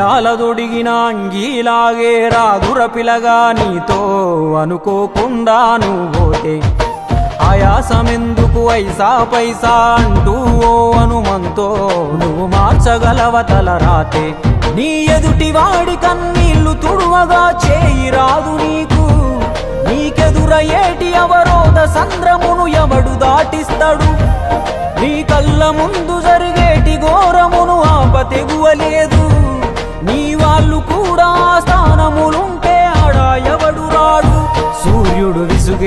అయాలదొడిగిన అంగీలాగే రాదుర పిలగా నీతో అనుకోకుండా నువ్వోతే. ఆయాసమెందుకు ఐసా పైసా అంటూ ఓ అనుమంతో నువ్వు మార్చగలవ తల రాతే నీ ఎదుటి వాడి కన్నీళ్ళు తుడువగా చేయి రాదు నీకు. నీకెదురయ్యేటి అవరోధ సంద్రమును ఎవడు దాటిస్తాడు? నీ కళ్ళ ముందు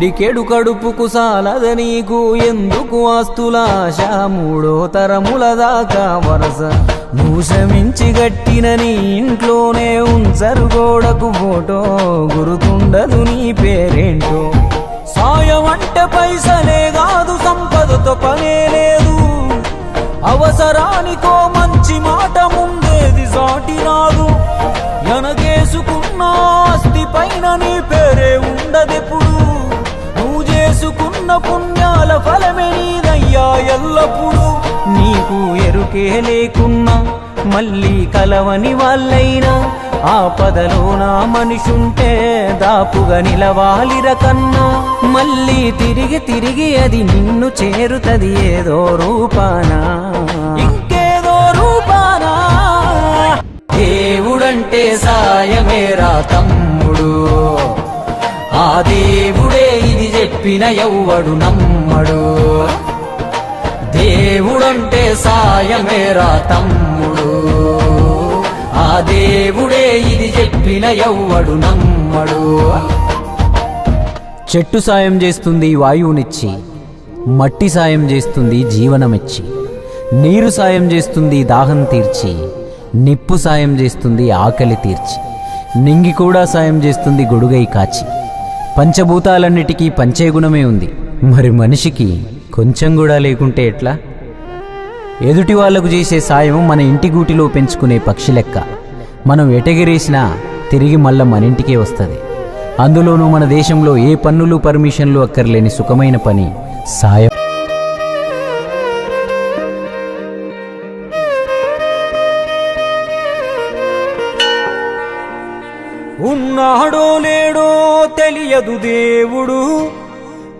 పిడికెడు కడుపుకు సాలద నీకు. ఎందుకు ఆస్తులాశ? మూడో తరముల దాకా వరస. భూషమించి గట్టిన నీ ఇంట్లోనే ఉంచరు గోడకు ఫోటో. గురుతుండదు నీ పేరేంటో. సాయం అంటే పైసలే కాదు సంపదతో పనే లేదు. అవసరానికో మంచి మాట ముందేది ఎల్లప్పుడు నీకు ఎరుకే లేకున్నా మళ్ళీ కలవని వాళ్ళైనా ఆపదలో నా మనిషుంటే దాపుగా నిలవాలిర కన్నా మళ్ళీ తిరిగి తిరిగి అది నిన్ను చేరుతది ఏదో రూపాన? ఇంకేదో రూపానా? దేవుడంటే సాయమేరా తమ్ముడు ఆ దేవుడే ఇది చెప్పిన ఎవ్వడు నమ్మడు. సాయమేరా తమ్ముడు. ఆ దేవుడే ఇది చెప్పిన ఎవ్వడు నమ్మడు. చెట్టు సాయం చేస్తుంది వాయువునిచ్చి మట్టి సాయం చేస్తుంది జీవనమిచ్చి నీరు సాయం చేస్తుంది దాహం తీర్చి నిప్పు సాయం చేస్తుంది ఆకలి తీర్చి నింగి కూడా సాయం చేస్తుంది గొడుగై కాచి. పంచభూతాలన్నిటికీ పంచే గుణమే ఉంది. మరి మనిషికి కొంచెం కూడా లేకుంటే ఎట్లా? ఎదుటి వాళ్ళకు చేసే సాయం మన ఇంటి గూటిలో పెంచుకునే పక్షి లెక్క. మనం ఎటగిరేసినా తిరిగి మళ్ళా మన ఇంటికే వస్తుంది. అందులోనూ మన దేశంలో ఏ పన్నులు పర్మిషన్లు అక్కర్లేని సుఖమైన పని సాయం. ఉన్నాడో లేడో తెలియదు దేవుడు.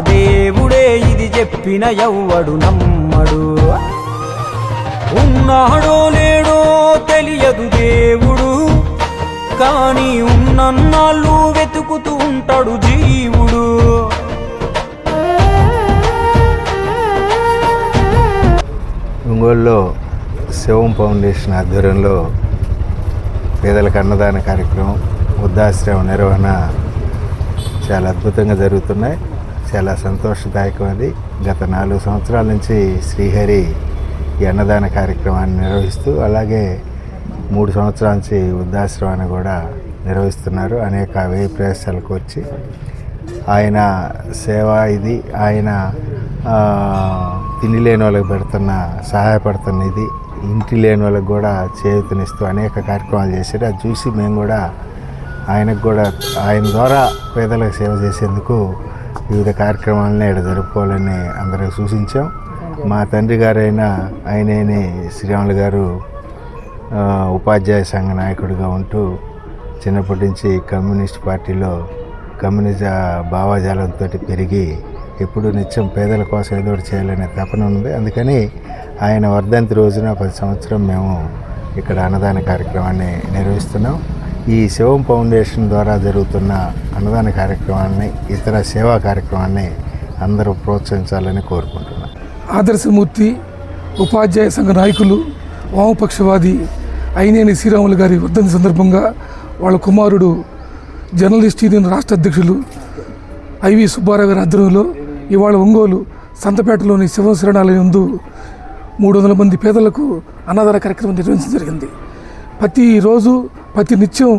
దేవుడే ఇది చెప్పిన ఎవ్వడు నమ్మడు. ఉన్నాడో లేడో తెలియదు దేవుడు. కానీ ఉన్నన్నాళ్ళు వెతుకుతూ ఉంటాడు జీవుడు. ఒంగోలులో శివం ఫౌండేషన్ ఆధ్వర్యంలో పేదలకు అన్నదాన కార్యక్రమం వృద్ధాశ్రమ నిర్వహణ చాలా అద్భుతంగా జరుగుతున్నాయి. చాలా సంతోషదాయకం గత నాలుగు సంవత్సరాల నుంచి శ్రీహరి ఈ అన్నదాన కార్యక్రమాన్ని నిర్వహిస్తూ అలాగే మూడు సంవత్సరాల నుంచి వృద్ధాశ్రమాన్ని కూడా నిర్వహిస్తున్నారు. అనేక వ్యయ ప్రదేశాలకు వచ్చి ఆయన సేవ ఇది ఆయన తిండి లేని వాళ్ళకి పెడుతున్న సహాయపడుతున్న ఇది ఇంటి లేని వాళ్ళకి కూడా చేయూతనిస్తూ అనేక కార్యక్రమాలు చేశారు. అది చూసి మేము కూడా ఆయనకు కూడా ఆయన ద్వారా పేదలకు సేవ చేసేందుకు వివిధ కార్యక్రమాలను ఇక్కడ జరుపుకోవాలని అందరికి సూచించాం. మా తండ్రి గారైన ఆయనేని శ్రీరాములు గారు ఉపాధ్యాయ సంఘ నాయకుడిగా ఉంటూ చిన్నప్పటి నుంచి కమ్యూనిస్ట్ పార్టీలో కమ్యూనిజ భావజాలంతో పెరిగి ఎప్పుడు నిత్యం పేదల కోసం ఏదో ఒకటి చేయాలనే తపన ఉంది. అందుకని ఆయన వర్ధంతి రోజున పది సంవత్సరం మేము ఇక్కడ అన్నదాన కార్యక్రమాన్ని నిర్వహిస్తున్నాం. ఈ శివం ఫౌండేషన్ ద్వారా జరుగుతున్న అన్నదాన కార్యక్రమాన్ని ఇతర సేవా కార్యక్రమాన్ని అందరూ ప్రోత్సహించాలని కోరుకుంటున్నాను. ఆదర్శమూర్తి ఉపాధ్యాయ సంఘ నాయకులు వామపక్షవాది అయినేని శ్రీరాములు గారి వర్ధని సందర్భంగా వాళ్ళ కుమారుడు జర్నలిస్ట్ యూనియన్ రాష్ట్ర అధ్యక్షులు ఐవి సుబ్బారావు గారి ఆధ్వర్యంలో ఇవాళ ఒంగోలు సంతపేటలోని శివ శరణాలయం మూడు వందల మంది పేదలకు అన్నదాన కార్యక్రమం నిర్వహించడం జరిగింది. ప్రతిరోజు ప్రతి నిత్యం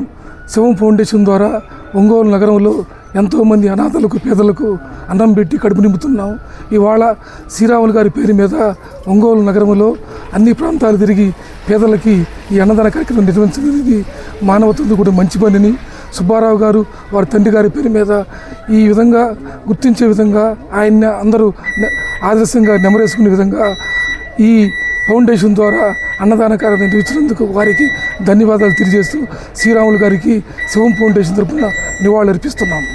శివం ఫౌండేషన్ ద్వారా ఒంగోలు నగరంలో ఎంతోమంది అనాథలకు పేదలకు అన్నం పెట్టి కడుపు నింపుతున్నాం. ఇవాళ శ్రీరాములు గారి పేరు మీద ఒంగోలు నగరంలో అన్ని ప్రాంతాలు తిరిగి పేదలకి ఈ అన్నదాన కార్యక్రమం నిర్వహించడం అనేది మానవత్వంతో కూడా మంచి పనిని సుబ్బారావు గారు వారి తండ్రి గారి పేరు మీద ఈ విధంగా గుర్తించే విధంగా ఆయన్ని అందరూ ఆదర్శంగా నెమరేసుకునే విధంగా ఈ ఫౌండేషన్ ద్వారా అన్నదాన కార్యం నిర్వహించినందుకు వారికి ధన్యవాదాలు తెలియజేస్తూ శ్రీరాములు గారికి శివం ఫౌండేషన్ తరపున నివాళులర్పిస్తున్నాము.